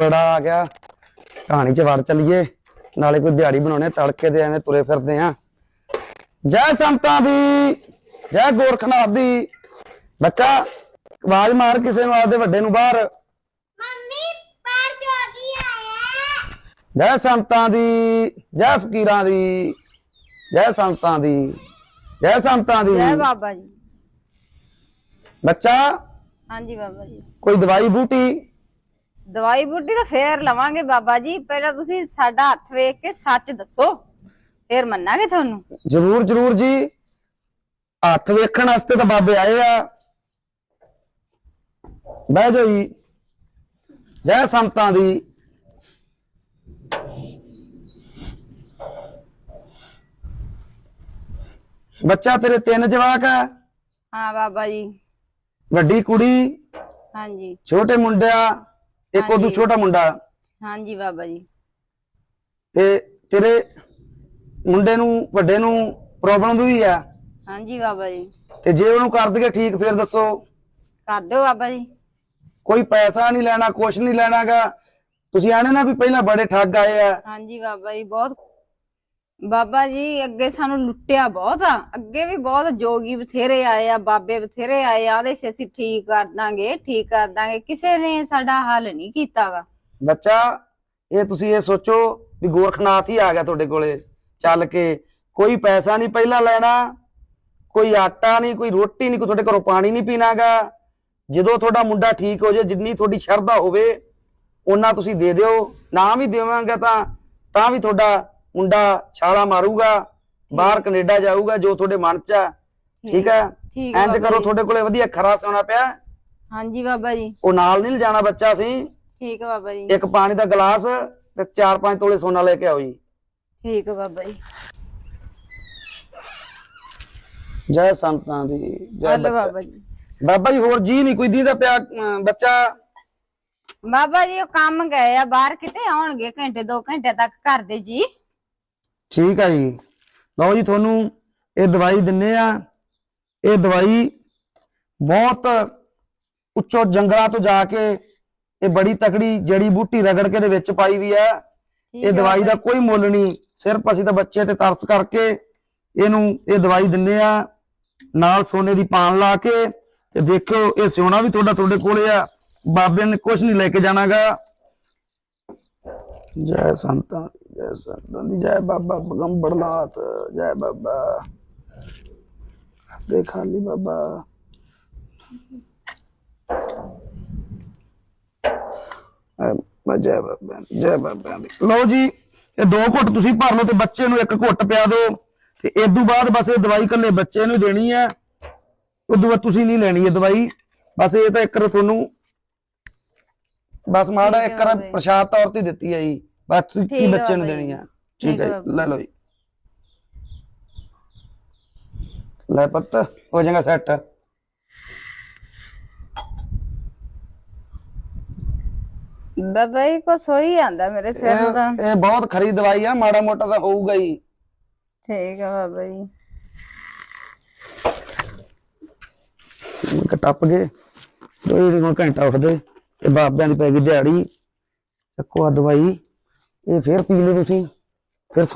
ਬੜਾ ਆ ਗਿਆ। ਕਹਾਣੀ ਚ ਵੜ ਚਲੀਏ। ਨਾਲੇ ਕੋਈ ਦਿਹਾੜੀ ਬਣਾਉਣੇ ਤੜਕੇ ਦੇ ਐਵੇਂ ਤੁਰੇ ਫਿਰਦੇ ਆ। ਜੈ ਸੰਤਾਂ ਦੀ ਜੈ ਗੋਰਖਨਾਥ ਦੀ। ਬੱਚਾ ਆਵਾਜ਼ ਮਾਰ ਕਿਸੇ ਨੂੰ ਆਪਦੇ ਵੱਡੇ ਨੂੰ ਬਾਹਰ। ਮੰਮੀ ਬਾਹਰ ਚੋਗੀ ਆਇਆ ਜੈ ਸੰਤਾਂ ਦੀ ਜੈ ਫਕੀਰਾਂ ਦੀ। ਜੈ ਸੰਤਾਂ ਦੀ ਜੈ ਸੰਤਾਂ ਦੀ। ਜੈ ਬਾਬਾ ਜੀ। ਬੱਚਾ ਹਾਂਜੀ ਬਾਬਾ ਜੀ। ਕੋਈ ਦਵਾਈ ਬੂਟੀ? ਦਵਾਈ ਬੂਟੀ ਤਾਂ ਫੇਰ ਲਵਾਂਗੇ ਬਾਬਾ ਜੀ। ਪਹਿਲਾਂ ਤੁਸੀਂ ਸਾਡਾ ਹੱਥ ਵੇਖ ਕੇ ਸੱਚ ਦੱਸੋ। ਫੇਰ ਮੰਨਾਂਗੇ ਤੁਹਾਨੂੰ। ਜਰੂਰ ਜਰੂਰ ਜੀ। ਹੱਥ ਵੇਖਣ ਵਾਸਤੇ ਤਾਂ ਬਾਬੇ ਆਏ ਆ। ਬਹਿ ਜਾਓ ਜੀ। ਜੈ ਸੰਤਾਂ ਦੀ। ਬੱਚਾ ਤੇਰੇ ਤਿੰਨ ਜਵਾਕ ਆ। ਹਾਂ ਬਾਬਾ ਜੀ। ਵੱਡੀ ਕੁੜੀ। ਹਾਂਜੀ। ਛੋਟੇ ਮੁੰਡਿਆ। ਇੱਕ ਉਦੋਂ ਹਾਂਜੀ। ਛੋਟਾ ਮੁੰਡਾ। ਹਾਂਜੀ ਬਾਬਾ ਜੀ। ਤੇ ਤੇਰੇ ਮੁੰਡੇ ਨੂੰ ਵੱਡੇ ਨੂੰ ਪ੍ਰੋਬਲਮ ਵੀ ਆ? ਹਾਂਜੀ ਬਾਬਾ ਜੀ। ਤੇ ਜੇ ਉਹਨੂੰ ਕਰ ਦਈਏ ਠੀਕ ਫਿਰ ਦੱਸੋ। ਕਰ ਦਿਓ ਬਾਬਾ ਜੀ। ਕੋਈ ਪੈਸਾ ਨਹੀਂ ਲੈਣਾ ਕੁਛ ਨਹੀਂ ਲੈਣਾਗਾ। ਤੁਸੀਂ ਆਣੇ ਨਾ ਵੀ ਪਹਿਲਾਂ ਬੜੇ ਠੱਗ ਆਏ ਆ। ਹਾਂਜੀ ਬਾਬਾ ਜੀ ਬਹੁਤ ਬਾਬਾ ਜੀ, ਅੱਗੇ ਸਾਨੂੰ ਲੁੱਟਿਆ ਬਹੁਤ ਆ। ਅੱਗੇ ਵੀ ਬਹੁਤ ਜੋਗੀ ਬਥੇਰੇ ਆਏ ਆ, ਬਾਬੇ ਬਥੇਰੇ ਆਏ ਆ ਉਹਦੇ ਸੀ ਅਸੀਂ ਠੀਕ ਕਰ ਦਾਂਗੇ, ਠੀਕ ਕਰ ਦਾਂਗੇ। ਕਿਸੇ ਨੇ ਸਾਡਾ ਹੱਲ ਨਹੀਂ ਕੀਤਾਗਾ। ਬੱਚਾ, ਇਹ ਤੁਸੀਂ ਇਹ ਸੋਚੋ ਵੀ ਗੋਰਖਨਾਥ ਹੀ ਆ ਗਿਆ ਤੁਹਾਡੇ ਕੋਲੇ। ਚੱਲ ਕੇ ਕੋਈ ਪੈਸਾ ਨਹੀਂ ਪਹਿਲਾਂ ਲੈਣਾ, ਕੋਈ ਆਟਾ ਨਹੀਂ, ਕੋਈ ਰੋਟੀ ਨਹੀਂ, ਕੋਈ ਤੁਹਾਡੇ ਘਰੋਂ ਪਾਣੀ ਨਹੀਂ ਪੀਣਾਗਾ। ਜਦੋਂ ਤੁਹਾਡਾ ਮੁੰਡਾ ਠੀਕ ਹੋ ਜਾਏ ਜਿੰਨੀ ਤੁਹਾਡੀ ਸ਼ਰਧਾ ਹੋਵੇ ਉਹਨਾਂ ਤੁਸੀਂ ਦੇ ਦਿਓ। ਨਾ ਵੀ ਦੇਵਾਂਗੇ ਤਾਂ ਤਾਂ ਵੀ ਤੁਹਾਡਾ ਮੁੰਡਾ ਛਾਲਾ ਮਾਰੂਗਾ ਬਾਹਰ ਕੈਨੇਡਾ ਜਾਊਗਾ ਜੋ ਤੁਹਾਡੇ ਮਨ 'ਚ ਆ। ਠੀਕ ਹੈ? ਠੀਕ ਇੰਜ ਕਰੋ। ਤੁਹਾਡੇ ਕੋਲੇ ਵਧੀਆ ਖਰਾ ਸੋਨਾ ਪਿਆ। ਹਾਂਜੀ ਬਾਬਾ ਜੀ। ਉਹ ਨਾਲ ਨਹੀਂ ਲਿਜਾਣਾ ਬੱਚਾ ਸੀ। ਠੀਕ ਹੈ ਬਾਬਾ ਜੀ। ਇੱਕ ਪਾਣੀ ਦਾ ਗਲਾਸ ਤੇ 4-5 ਤੋਲੇ ਸੋਨਾ ਲੈ ਕੇ ਆਓ ਜੀ। ਠੀਕ ਹੈ ਬਾਬਾ ਜੀ। ਜੈ ਸੰਤਾਂ ਦੀ ਜੈ। ਬਾਬਾ ਜੀ। ਬਾਬਾ ਜੀ ਹੋਰ ਜੀ ਨਹੀਂ ਕੋਈ ਦੀਦਾ ਪਿਆ ਬੱਚਾ? ਬਾਬਾ ਜੀ ਉਹ ਕੰਮ ਗਏ ਆ ਬਾਹਰ ਕਿਤੇ ਆਉਣਗੇ ਘੰਟੇ 2 ਘੰਟੇ ਤੱਕ ਘਰ ਦੇ ਜੀ। ਠੀਕ ਆ ਜੀ। ਲਓ ਜੀ ਤੁਹਾਨੂੰ ਇਹ ਦਵਾਈ ਦਿੰਨੇ ਆ। ਇਹ ਦਵਾਈ ਬਹੁਤ ਉੱਚੋ ਜੰਗਲਾਂ ਤੋਂ ਜਾ ਕੇ ਇਹ ਬੜੀ ਤਕੜੀ ਜੜੀ ਬੂਟੀ ਰਗੜ ਕੇ ਦੇ ਵਿੱਚ ਪਾਈ ਵੀ ਆ। ਇਹ ਹੈ ਦਵਾਈ ਦਾ ਕੋਈ ਮੁੱਲ ਨਹੀਂ। ਸਿਰਫ ਅਸੀਂ ਤਾਂ ਬੱਚੇ ਤੇ ਤਰਸ ਕਰਕੇ ਇਹਨੂੰ ਇਹ ਦਵਾਈ ਦਿੰਨੇ ਆ। ਨਾਲ ਸੋਨੇ ਦੀ ਪਾਨ ਲਾ ਕੇ ਤੇ ਦੇਖਿਓ ਇਹ ਸਿਉਣਾ ਵੀ ਤੁਹਾਡਾ ਤੁਹਾਡੇ ਕੋਲੇ ਆ। ਬਾਬੇ ਨੇ ਕੁਝ ਨਹੀਂ ਲੈ ਕੇ ਜਾਣਾਗਾ। ਜੈ ਸੰਤਾਂ। ਦੀ, ਜੈ ਦੀ ਜੈ ਬਾਬਾ ਜੈ ਬਾਬਾ। ਦੇ ਖਾਲੀ ਬਾਬਾ। ਜੈ ਬਾਬਾ ਜੈ ਬਾਬਾ। ਲਓ ਜੀ ਇਹ ਦੋ ਘੁੱਟ ਤੁਸੀਂ ਭਰ ਲਓ ਤੇ ਬੱਚੇ ਨੂੰ ਇੱਕ ਘੁੱਟ ਪਿਆ ਦਿਓ। ਤੇ ਇਸ ਤੋਂ ਬਾਅਦ ਬਸ ਇਹ ਦਵਾਈ ਕੱਲੇ ਬੱਚੇ ਨੂੰ ਦੇਣੀ ਹੈ। ਉਦੋਂ ਬਾਅਦ ਤੁਸੀਂ ਨਹੀਂ ਲੈਣੀ ਇਹ ਦਵਾਈ। ਬਸ ਇਹ ਤਾਂ ਇੱਕ ਤੁਹਾਨੂੰ ਬਸ ਮਾੜਾ ਇੱਕ ਬਾਬਾ ਜੀ। ਪ੍ਰਸ਼ਾਦ ਤੌਰ ਤੇ ਦਿੱਤੀ ਹੈ ਜੀ। ਬਸ ਤੁਸੀਂ ਠੀਕ ਬੱਚੇ ਨੂੰ ਦੇਣੀ। ਹੈ ਠੀਕ ਠੀਕ ਹੈ ਜੀ, ਬਾਬਾ ਲੈ ਲਓ ਜੀ। ਲੈ ਪੁੱਤ ਹੋ ਜਾਏਗਾ ਸੈੱਟ। ਬਾਬਾ ਜੀ ਕੋ ਸੋਈ ਆਂਦਾ ਮੇਰੇ ਸਿਰ ਨੂੰ ਤਾਂ ਇਹ ਬਹੁਤ ਖਰੀ ਦਵਾਈ ਆ ਮਾੜਾ ਮੋਟਾ ਤਾਂ ਹੋਊਗਾ ਹੀ। ਠੀਕ ਹੈ ਬਾਬਾ ਜੀ ਇੱਕ ਟੱਪ ਗਏ ਦੋ ਹੀ ਘੰਟਾ ਉੱਠਦੇ ਤੇ ਬਾਬਿਆਂ ਦੀ ਪੈ ਗਈ ਦਿਹਾੜੀ। ਚੱਕੋ ਆ ਦਵਾਈ। ਇਹ ਫੇਰ ਪੀ ਲਓ ਤੁਸੀਂ ਫਿਰ ਸੌਂ